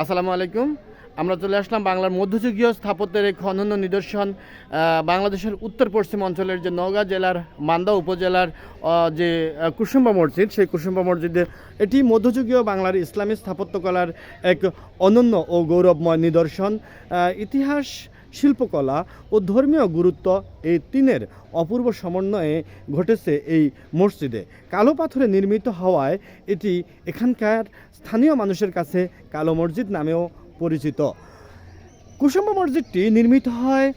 আসসালামু আলাইকুম। আমরা চলে আসলাম বাংলার মধ্যযুগীয় স্থাপত্যের এক অনন্য নিদর্শন বাংলাদেশের উত্তর পশ্চিম অঞ্চলের যে নওগাঁ জেলার, মান্দা উপজেলার যে কুসুম্বা মসজিদ, সেই কুসুম্বা মসজিদে এটি মধ্যযুগীয় বাংলার ইসলামী স্থাপত্যকলার এক অনন্য ও গৌরবময় নিদর্শন। ইতিহাস শিল্পকলা ও ধর্মীয় গুরুত্ব এই তিনের অপূর্ব সমন্বয়ে ঘটেছে এই মসজিদে। কালো পাথরে নির্মিত হওয়ায় এটি এখানকার স্থানীয় মানুষের কাছে কালো মসজিদ নামেও পরিচিত। কুসুম্বা মসজিদটি নির্মিত হয়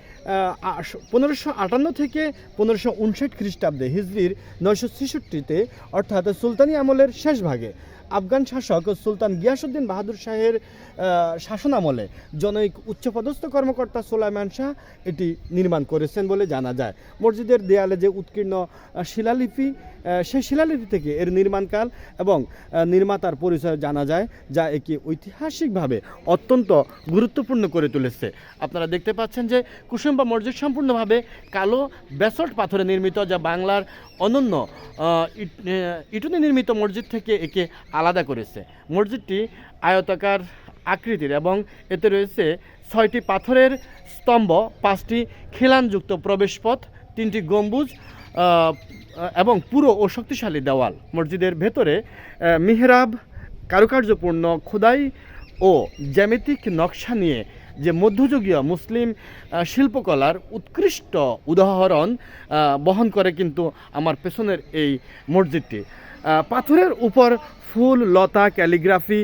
পনেরোশো আটান্ন থেকে পনেরোশো উনষাট খ্রিস্টাব্দে হিজরির নয়শো ছেষট্টিতে, অর্থাৎ সুলতানি আমলের শেষ ভাগে। আফগান শাসক সুলতান গিয়াসুদ্দিন বাহাদুর শাহের শাসনামলে জনৈক উচ্চপদস্থ কর্মকর্তা সোলাইমান শাহ এটি নির্মাণ করেছেন বলে জানা যায়। মসজিদের দেয়ালে যে উৎকীর্ণ শিলালিপি সেই শিলালিপি থেকে এর নির্মাণকাল এবং নির্মাতার পরিচয় জানা যায়, যা একে ঐতিহাসিকভাবে অত্যন্ত গুরুত্বপূর্ণ করে তুলেছে। আপনারা দেখতে পাচ্ছেন যে কুসুম্বা মসজিদ সম্পূর্ণভাবে কালো ব্যাসল্ট পাথরে নির্মিত, যা বাংলার অনন্য ইটুনি নির্মিত মসজিদ থেকে একে আলাদা করেছে। মসজিদটি আয়তাকার আকৃতির এবং এতে রয়েছে ছয়টি পাথরের স্তম্ভ, পাঁচটি খিলানযুক্ত প্রবেশপথ, তিনটি গম্বুজ এবং পুরো ও শক্তিশালী দেওয়াল। মসজিদের ভেতরে মিহরাব, কারুকার্যপূর্ণ খোদাই ও জ্যামিতিক নকশা নিয়ে যে মধ্যযুগীয় মুসলিম শিল্পকলার উৎকৃষ্ট উদাহরণ বহন করে কিন্তু আমার পেছনের এই মসজিদটি। পাথরের উপর ফুল, লতা, ক্যালিগ্রাফি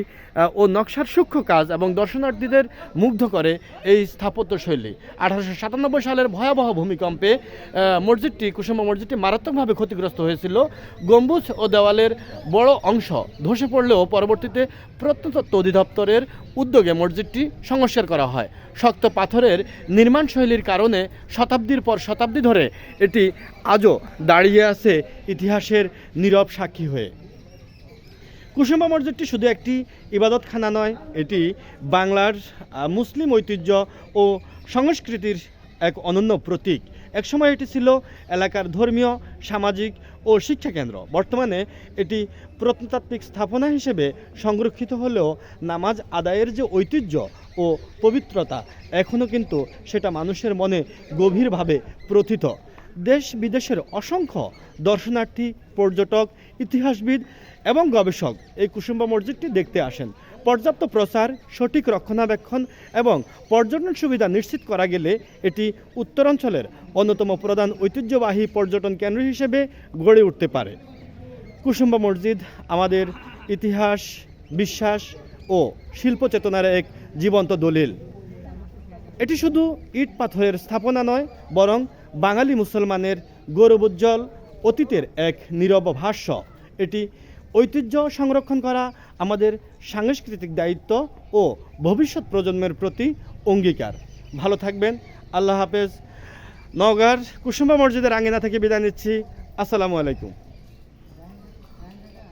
ও নকশার সূক্ষ্ম কাজ এবং দর্শনার্থীদের মুগ্ধ করে এই স্থাপত্য শৈলী। আঠারোশো সাতানব্বই সালের ভয়াবহ ভূমিকম্পে মসজিদটি কুসুম্বা মসজিদটি মারাত্মকভাবে ক্ষতিগ্রস্ত হয়েছিল। গম্বুজ ও দেওয়ালের বড় অংশ ধসে পড়লেও পরবর্তীতে প্রত্নতত্ত্ব অধিদপ্তরের উদ্যোগে মসজিদটি সংস্কার করা হয়। শক্ত পাথরের নির্মাণ শৈলীর কারণে শতাব্দীর পর শতাব্দী ধরে এটি আজও দাঁড়িয়ে আছে ইতিহাসের নীরব সাক্ষী হয়ে। কুসুম্বা মসজিদটি শুধু একটি ইবাদতখানা নয়, এটি বাংলার মুসলিম ঐতিহ্য ও সংস্কৃতির এক অনন্য প্রতীক। একসময় এটি ছিল এলাকার ধর্মীয়, সামাজিক ও শিক্ষা কেন্দ্র বর্তমানে এটি প্রত্নতাত্ত্বিক স্থাপনা হিসেবে সংরক্ষিত হলেও নামাজ আদায়ের যে ঐতিহ্য ও পবিত্রতা এখনও কিন্তু সেটা মানুষের মনে গভীরভাবে প্রথিত। দেশ বিদেশের অসংখ্য দর্শনার্থী, পর্যটক, ইতিহাসবিদ এবং গবেষক এই কুসুম্বা মসজিদটি দেখতে আসেন। পর্যাপ্ত প্রচার, সঠিক রক্ষণাবেক্ষণ এবং পর্যটন সুবিধা নিশ্চিত করা গেলে এটি উত্তরাঞ্চলের অন্যতম প্রধান ঐতিহ্যবাহী পর্যটন কেন্দ্র হিসেবে গড়ে উঠতে পারে। কুসুম্বা মসজিদ আমাদের ইতিহাস, বিশ্বাস ও শিল্প চেতনার এক জীবন্ত দলিল। এটি শুধু ইট পাথরের স্থাপনা নয়, বরং বাঙালি মুসলমানের গৌরবোজ্জ্বল অতীতের এক নীরব ভাষ্য। এটি ঐতিহ্য সংরক্ষণ করা আমাদের সাংস্কৃতিক দায়িত্ব ও ভবিষ্যৎ প্রজন্মের প্রতি অঙ্গীকার। ভালো থাকবেন, আল্লাহ হাফেজ। নওগাঁর কুসুম্বা মসজিদের আঙ্গিনা থেকে বিদায় নিচ্ছি। আসসালামু আলাইকুম।